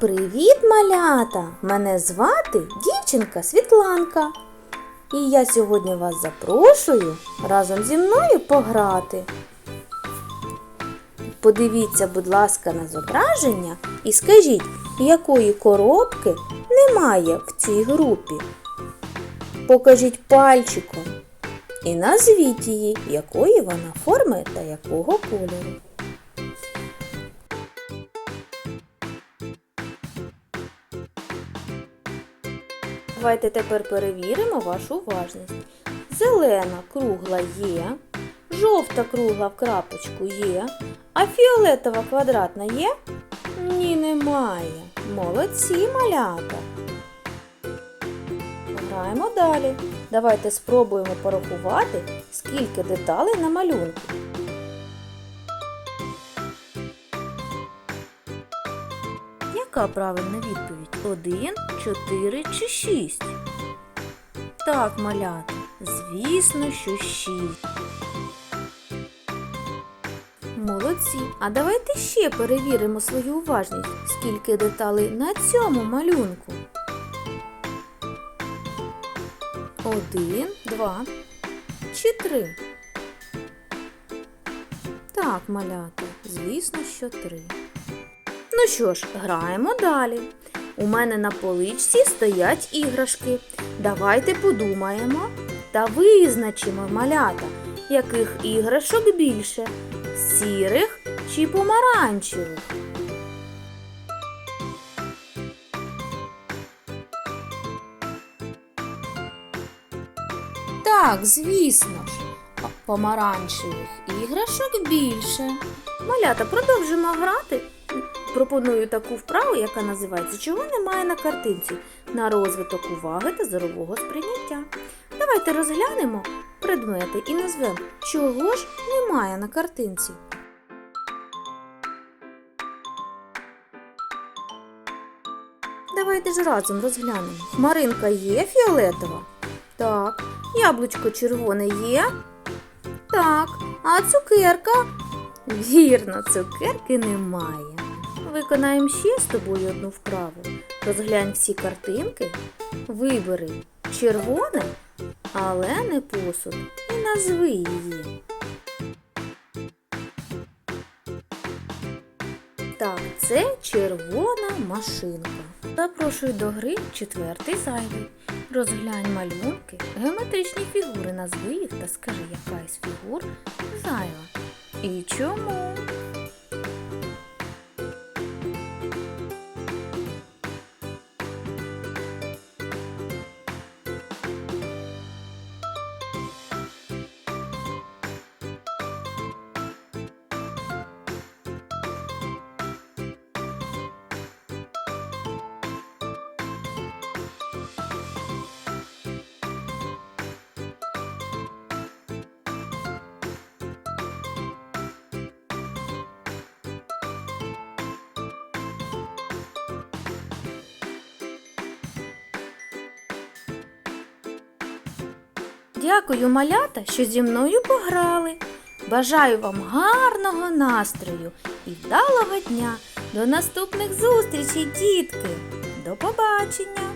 Привіт, малята! Мене звати дівчинка Світланка. І я сьогодні вас запрошую разом зі мною пограти. Подивіться, будь ласка, на зображення і скажіть, якої коробки немає в цій групі. Покажіть пальчиком і назвіть її, якої вона форми та якого кольору. Давайте тепер перевіримо вашу уважність. Зелена кругла є, жовта кругла в крапочку є, а фіолетова квадратна є? Ні, немає. Молодці малята. Граємо далі. Давайте спробуємо порахувати, скільки деталей на малюнку. Яка правильна відповідь? Один, чотири чи шість? Так, малята, звісно, що шість. Молодці. А давайте ще перевіримо свою уважність, скільки деталей на цьому малюнку. Один, два чи три. Так, малята, звісно, що три. Ну що ж, граємо далі. У мене на поличці стоять іграшки. Давайте подумаємо та визначимо малята, яких іграшок більше сірих чи помаранчевих. Так, звісно ж, помаранчевих іграшок більше. Малята, продовжимо грати. Пропоную таку вправу, яка називається Чого немає на картинці на розвиток уваги та зорового сприйняття. Давайте розглянемо предмети і назвемо, чого ж немає на картинці. Давайте ж разом розглянемо. Хмаринка є фіолетова? Так. Яблучко червоне є? Так. А цукерка? Вірно, цукерки немає. Виконаємо ще з тобою одну вправу. Розглянь всі картинки, вибери червоне, але не посуд, і назви її. Так, це червона машинка. Запрошую до гри четвертий зайвий. Розглянь малюнки, геометричні фігури, назви їх та скажи, яка із фігур зайва. І чому? Дякую, малята, що зі мною пограли. Бажаю вам гарного настрою і вдалого дня. До наступних зустрічей, дітки. До побачення!